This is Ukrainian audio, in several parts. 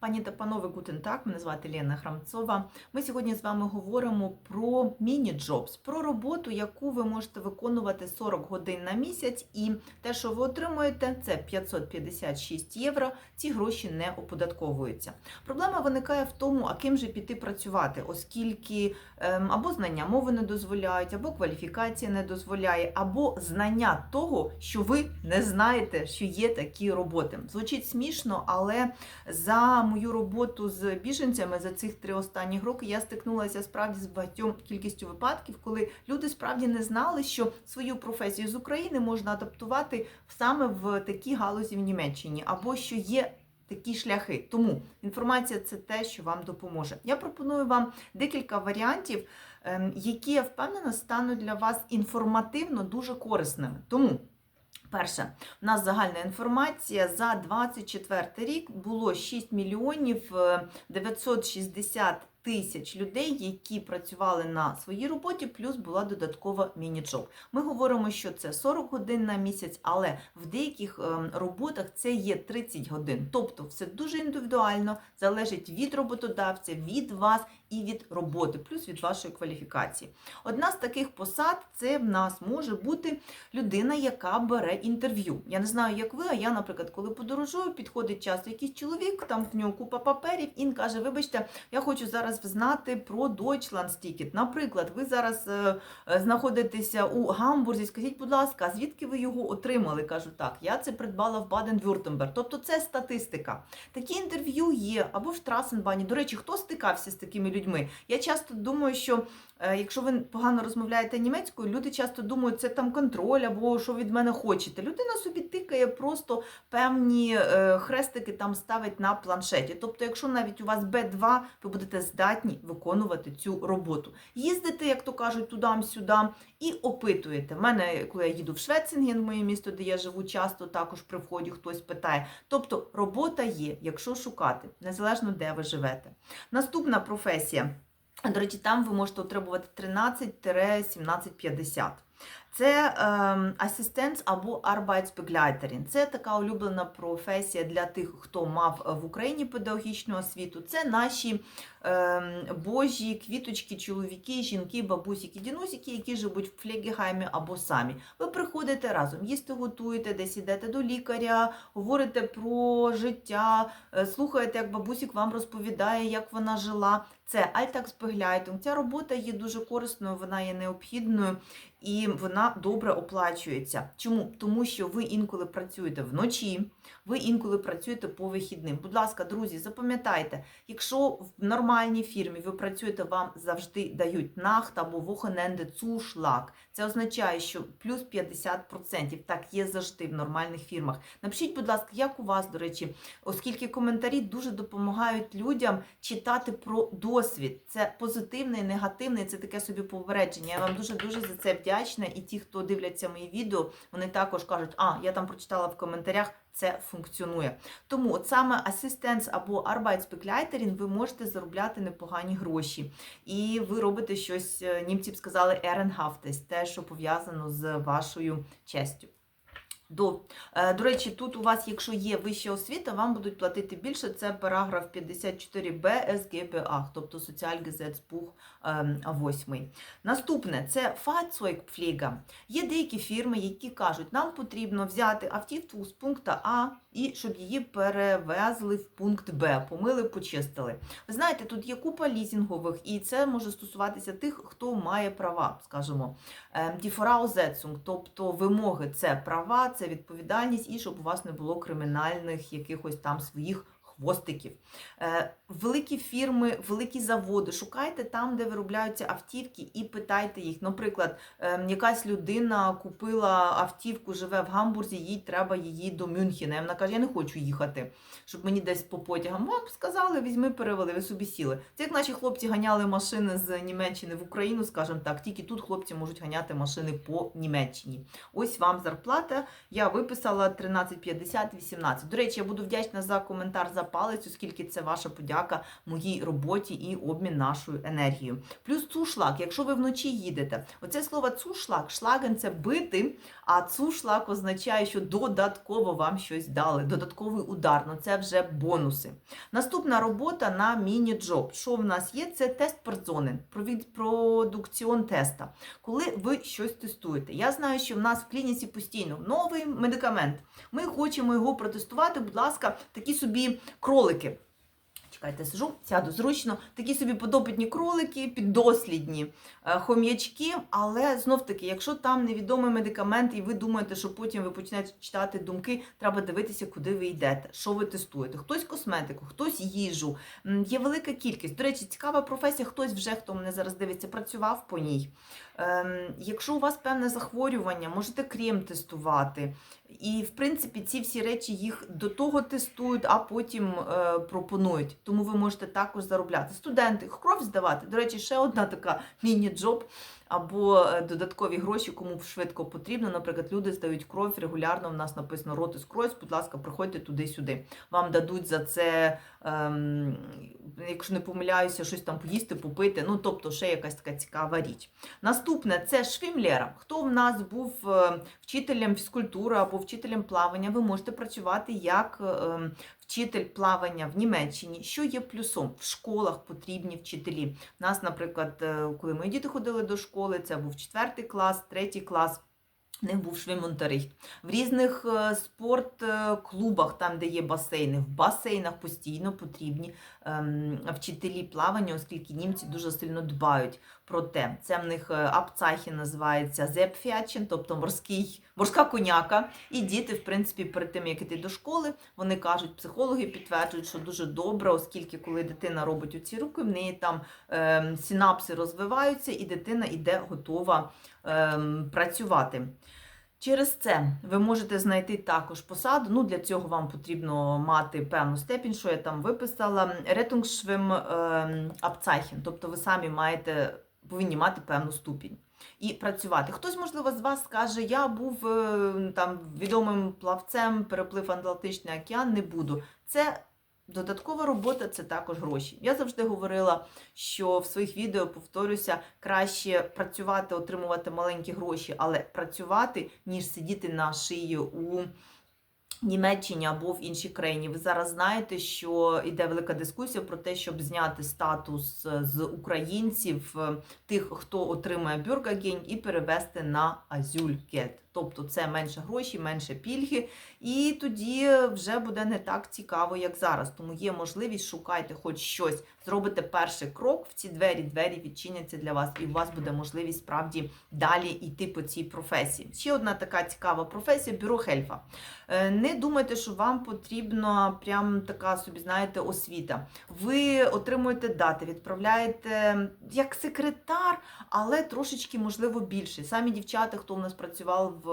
Пані та панове, гутен так, мене звати Лена Храмцова. Ми сьогодні з вами говоримо про міні-джобс, про роботу, яку ви можете виконувати 40 годин на місяць, і те, що ви отримуєте, це 556 євро. Ці гроші не оподатковуються. Проблема виникає в тому, а ким же піти працювати, оскільки ем, або знання мови не дозволяють, або кваліфікація не дозволяє, або знання того, що ви не знаєте, що є такі роботи. Звучить смішно, але за мою роботу з біженцями за цих три останні роки я стикнулася справді з багатьом кількістю випадків, коли люди справді не знали, що свою професію з України можна адаптувати саме в такій галузі в Німеччині, або що є. Такі шляхи. Тому інформація це те, що вам допоможе. Я пропоную вам декілька варіантів, ем, які я впевнена стануть для вас інформативно дуже корисними. Тому Перше, у нас загальна інформація. За 24 рік було 6 мільйонів е, 960 тисяч людей, які працювали на своїй роботі, плюс була додаткова міні-джоб. Ми говоримо, що це 40 годин на місяць, але в деяких ем, роботах це є 30 годин. Тобто все дуже індивідуально, залежить від роботодавця, від вас і від роботи, плюс від вашої кваліфікації. Одна з таких посад це в нас може бути людина, яка бере інтерв'ю. Я не знаю, як ви, а я, наприклад, коли подорожую, підходить часто якийсь чоловік, там в нього купа паперів, і він каже: Вибачте, я хочу зараз знати про Deutschlandticket. Наприклад, ви зараз е, е, знаходитеся у Гамбурзі. Скажіть, будь ласка, звідки ви його отримали? Кажу, так, я це придбала в Баден-Вюртемберг. Тобто це статистика. Такі інтерв'ю є або в Штрасенбані. До речі, хто стикався з такими людьми? Я часто думаю, що е, якщо ви погано розмовляєте німецькою, люди часто думають, це там контроль або що від мене хочете. Людина собі тикає просто певні хрестики там ставить на планшеті. Тобто, якщо навіть у вас Б2, ви будете здатні виконувати цю роботу. Їздите, як то кажуть, туди-сюди і опитуєте. У мене, коли я їду в Швецинген, моє місто, де я живу, часто також при вході хтось питає. Тобто робота є, якщо шукати, незалежно де ви живете. Наступна професія. До речі, там ви можете отримувати 13-17,50. Це ем, асистент або Arbeitsbegleiterin. Це така улюблена професія для тих, хто мав в Україні педагогічну освіту. Це наші ем, божі квіточки, чоловіки, жінки, бабусіки, дінусіки, які живуть в флегігаймі або самі. Ви приходите разом, їсти готуєте, десь ідете до лікаря, говорите про життя, е, слухаєте, як бабусік вам розповідає, як вона жила. Це Alltagsbegleitung. Ця робота є дуже корисною, вона є необхідною і вона добре оплачується. Чому? Тому що ви інколи працюєте вночі, ви інколи працюєте по вихідним. Будь ласка, друзі, запам'ятайте, якщо в нормальній фірмі ви працюєте, вам завжди дають нахт або вохененде цушлак. Це означає, що плюс 50%. Так є завжди в нормальних фірмах. Напишіть, будь ласка, як у вас, до речі, оскільки коментарі дуже допомагають людям читати про досвід. Це позитивний, негативний, це таке собі попередження. Я вам дуже-дуже за це вдячна. І ті, хто дивляться мої відео, вони також кажуть, а, я там прочитала в коментарях, це функціонує. Тому от саме асистенс або Arbeitsbegleiterin ви можете заробляти непогані гроші. І ви робите щось, е, німці б сказали, ehrenhaftes, те, що пов'язано з вашою честю. До, е, до речі, тут у вас, якщо є вища освіта, вам будуть платити більше. Це параграф 54б СГПА, тобто Соціальгезецбух 8. Наступне це Fahrzeugpflege. Є деякі фірми, які кажуть, нам потрібно взяти автівку з пункту А і щоб її перевезли в пункт Б, помили, почистили. Ви знаєте, тут є купа лізінгових, і це може стосуватися тих, хто має права, скажімо, діфораузецунг, Voraussetzung, тобто вимоги це права, це відповідальність, і щоб у вас не було кримінальних якихось там своїх хвостиків. Е, Великі фірми, великі заводи. Шукайте там, де виробляються автівки, і питайте їх. Наприклад, е, якась людина купила автівку, живе в Гамбурзі, їй треба її до Мюнхена. Вона каже, я не хочу їхати, щоб мені десь по потягам. Вам сказали, візьми, перевели, ви собі сіли. Це як наші хлопці ганяли машини з Німеччини в Україну, скажімо так, тільки тут хлопці можуть ганяти машини по Німеччині. Ось вам зарплата. Я виписала 13,50-18. До речі, я буду вдячна за коментар за палець, оскільки це ваша подяка моїй роботі і обмін нашою енергією. Плюс цушлак, якщо ви вночі їдете, оце слово цушлак, шлаген це бити, а цушлак означає, що додатково вам щось дали, додатковий удар. Ну це вже бонуси. Наступна робота на міні-джоб. Що в нас є? Це тест перзони, продукціон теста. Коли ви щось тестуєте. Я знаю, що в нас в клініці постійно новий медикамент. Ми хочемо його протестувати. Будь ласка, такі собі кролики. Чекайте, сижу, сяду зручно. Такі собі подопитні кролики, піддослідні е, хом'ячки. Але знов таки, якщо там невідомий медикамент, і ви думаєте, що потім ви почнете читати думки, треба дивитися, куди ви йдете, що ви тестуєте. Хтось косметику, хтось їжу. Є велика кількість. До речі, цікава професія. Хтось вже хто мене зараз дивиться, працював по ній. Ем, Якщо у вас певне захворювання, можете крем тестувати. І, в принципі, ці всі речі їх до того тестують, а потім е, пропонують. Тому ви можете також заробляти. Студенти, кров здавати. До речі, ще одна така міні-джоб або е, додаткові гроші, кому швидко потрібно. Наприклад, люди здають кров регулярно. У нас написано ротис кройс. Будь ласка, приходьте туди-сюди. Вам дадуть за це, ем, якщо не помиляюся, щось там поїсти, попити. Ну, тобто, ще якась така цікава річ. Наступне це швімлера. Хто в нас був е, вчителем фізкультури або вчителем плавання, ви можете працювати як е, вчитель плавання в Німеччині. Що є плюсом? В школах потрібні вчителі. У нас, наприклад, е, коли мої діти ходили до школи, це був четвертий клас, третій клас. В них був швимонтарихт. В різних е, спортклубах, там, де є басейни, в басейнах постійно потрібні ем, вчителі плавання, оскільки німці дуже сильно дбають про те. Це в них апцахі називається зепфячен, тобто морський, морська коняка. І діти, в принципі, перед тим, як іти до школи, вони кажуть, психологи підтверджують, що дуже добре, оскільки коли дитина робить оці руки, в неї там ем, синапси розвиваються, і дитина йде готова працювати. Через це ви можете знайти також посаду. Ну, для цього вам потрібно мати певну степінь, що я там виписала. Ретунгшвим Абцайхен, тобто ви самі маєте, повинні мати певну ступінь. І працювати. Хтось, можливо, з вас скаже, я був е, там відомим плавцем, переплив Атлантичний океан, не буду. Це додаткова робота, це також гроші. Я завжди говорила, що в своїх відео повторюся, краще працювати, отримувати маленькі гроші, але працювати, ніж сидіти на шиї у. Німеччині або в іншій країні. Ви зараз знаєте, що йде велика дискусія про те, щоб зняти статус з українців, е, тих, хто отримує бюргагень, і перевести на Азюлькет. Тобто це менше грошей, менше пільги, і тоді вже буде не так цікаво, як зараз. Тому є можливість, шукайте хоч щось, зробите перший крок в ці двері, двері відчиняться для вас, і у вас буде можливість справді далі йти по цій професії. Ще одна така цікава професія бюро хельфа. Е, Не думайте, що вам потрібна прям така собі, знаєте, освіта. Ви отримуєте дати, відправляєте як секретар, але трошечки, можливо, більше. Самі дівчата, хто в нас працював в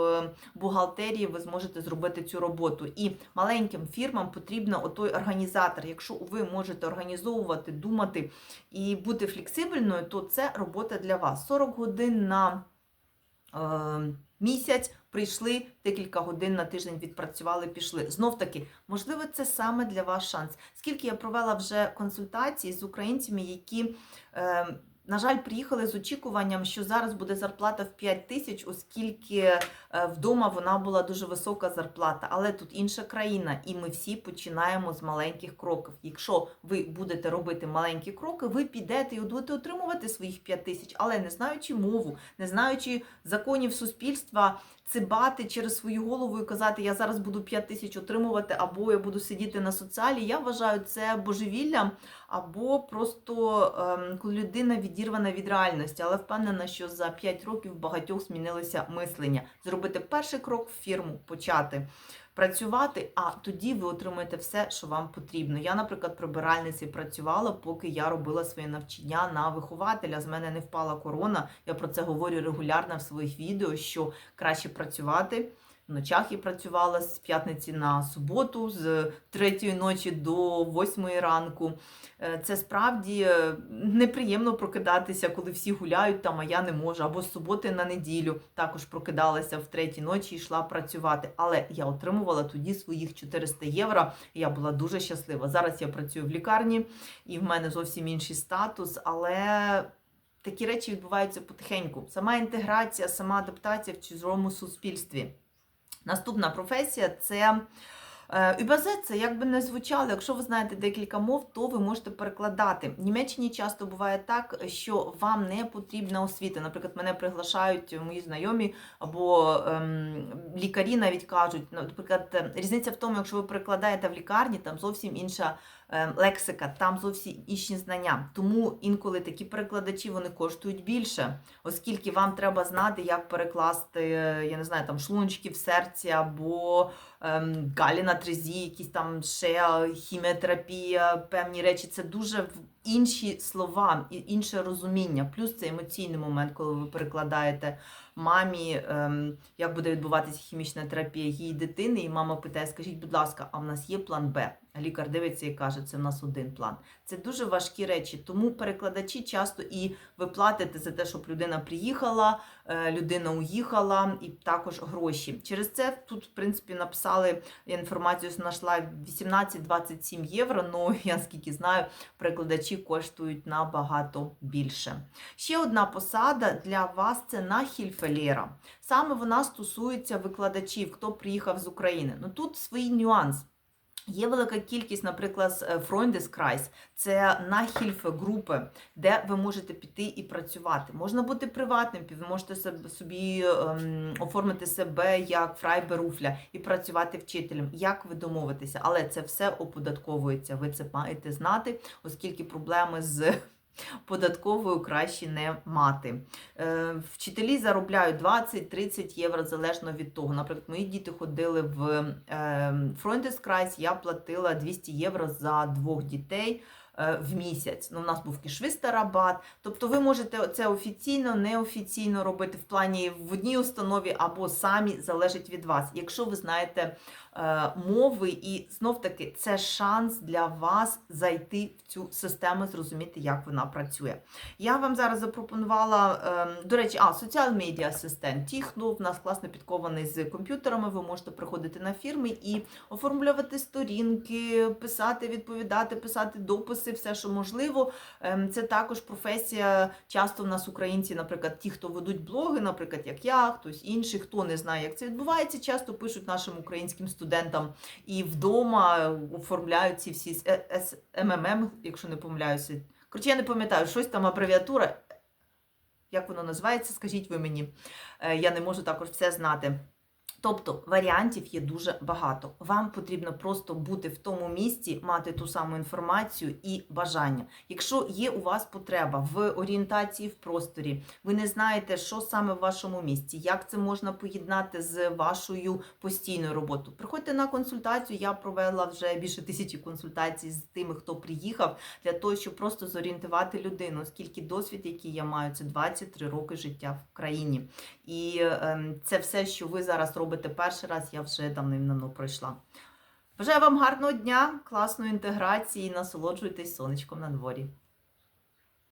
бухгалтерії, ви зможете зробити цю роботу. І маленьким фірмам потрібно отой організатор. Якщо ви можете організовувати, думати і бути флексибельною, то це робота для вас. 40 годин на е, місяць прийшли, декілька годин на тиждень відпрацювали, пішли. Знов таки, можливо, це саме для вас шанс. Скільки я провела вже консультацій з українцями, які. Е, на жаль, приїхали з очікуванням, що зараз буде зарплата в 5 тисяч, оскільки е, вдома вона була дуже висока зарплата. Але тут інша країна, і ми всі починаємо з маленьких кроків. Якщо ви будете робити маленькі кроки, ви підете і будете отримувати своїх 5 тисяч, але не знаючи мову, не знаючи законів суспільства, цибати через свою голову і казати, я зараз буду 5 тисяч отримувати, або я буду сидіти на соціалі. Я вважаю це божевіллям, або просто ем, коли людина відірвана від реальності, але впевнена, що за 5 років багатьох змінилося мислення. Зробити перший крок в фірму, почати. Працювати, а тоді ви отримаєте все, що вам потрібно. Я, наприклад, прибиральниці працювала, поки я робила своє навчання на вихователя. З мене не впала корона. Я про це говорю регулярно в своїх відео, що краще працювати, В ночах я працювала з п'ятниці на суботу, з третьої ночі до восьмої ранку. Е, Це справді е, неприємно прокидатися, коли всі гуляють там, а я не можу. Або з суботи на неділю також прокидалася в третій ночі і йшла працювати. Але я отримувала тоді своїх 400 євро. І я була дуже щаслива. Зараз я працюю в лікарні, і в мене зовсім інший статус, але. Такі речі відбуваються потихеньку. Сама інтеграція, сама адаптація в чужому суспільстві. Наступна професія це е, ЮБЗ, це як би не звучало. Якщо ви знаєте декілька мов, то ви можете перекладати. В Німеччині часто буває так, що вам не потрібна освіта. Наприклад, мене приглашають мої знайомі або ем, лікарі навіть кажуть, наприклад, е, різниця в тому, якщо ви перекладаєте в лікарні, там зовсім інша е, лексика, там зовсім інші знання. Тому інколи такі перекладачі вони коштують більше, оскільки вам треба знати, як перекласти, е, я не знаю, там шлунчики в серці або ем, галіна трезі, якісь там ще хіміотерапія, певні речі. Це дуже інші слова і інше розуміння. Плюс це емоційний момент, коли ви перекладаєте мамі, ем, як буде відбуватися хімічна терапія її дитини, і мама питає: скажіть, будь ласка, а в нас є план Б? Лікар дивиться і каже, це в нас один план. Це дуже важкі речі. Тому перекладачі часто і ви платите за те, щоб людина приїхала, е, людина уїхала, і також гроші. Через це тут, в принципі, написали інформацію, знайшла 18-27 євро. Ну я скільки знаю, перекладачі коштують набагато більше. Ще одна посада для вас це нахільфелєра. Саме вона стосується викладачів, хто приїхав з України. Ну тут свій нюанс. Є велика кількість, наприклад, е, Freundeskreis, це нахільф групи, де ви можете піти і працювати. Можна бути приватним, ви можете собі ем, оформити себе як фрайберуфля і працювати вчителем. Як ви домовитеся? Але це все оподатковується. Ви це маєте знати, оскільки проблеми з податковою краще не мати. Е, Вчителі заробляють 20-30 євро залежно від того. Наприклад, мої діти ходили в Freundeskreis, я платила 200 євро за двох дітей. е, В місяць. Ну, у нас був кішвистарабат. Тобто ви можете це офіційно, неофіційно робити в плані в одній установі або самі залежить від вас. Якщо ви знаєте мови, і знов таки це шанс для вас зайти в цю систему, зрозуміти, як вона працює. Я вам зараз запропонувала, ем, до речі, а соціал медіа асистент. Ті, хто в нас класно підкований з комп'ютерами, ви можете приходити на фірми і оформлювати сторінки, писати, відповідати, писати дописи, все, що можливо. Ем, Це також професія. Часто в нас українці, наприклад, ті, хто ведуть блоги, наприклад, як я, хтось інший, хто не знає, як це відбувається, часто пишуть нашим українським студентам і вдома оформляють ці всі е, МММ, якщо не помиляюся. Коротше, я не пам'ятаю, щось там абревіатура. Як воно називається, скажіть ви мені. Е, Я не можу також все знати. Тобто варіантів є дуже багато. Вам потрібно просто бути в тому місці, мати ту саму інформацію і бажання. Якщо є у вас потреба в орієнтації в просторі, ви не знаєте, що саме в вашому місці, як це можна поєднати з вашою постійною роботою. Приходьте на консультацію. Я провела вже більше тисячі консультацій з тими, хто приїхав, для того, щоб просто зорієнтувати людину, оскільки досвід, який я маю, це 23 роки життя в країні. І ем, це все, що ви зараз робите перший раз, я вже давним-давно пройшла. Бажаю вам гарного дня, класної інтеграції, насолоджуйтесь сонечком на дворі.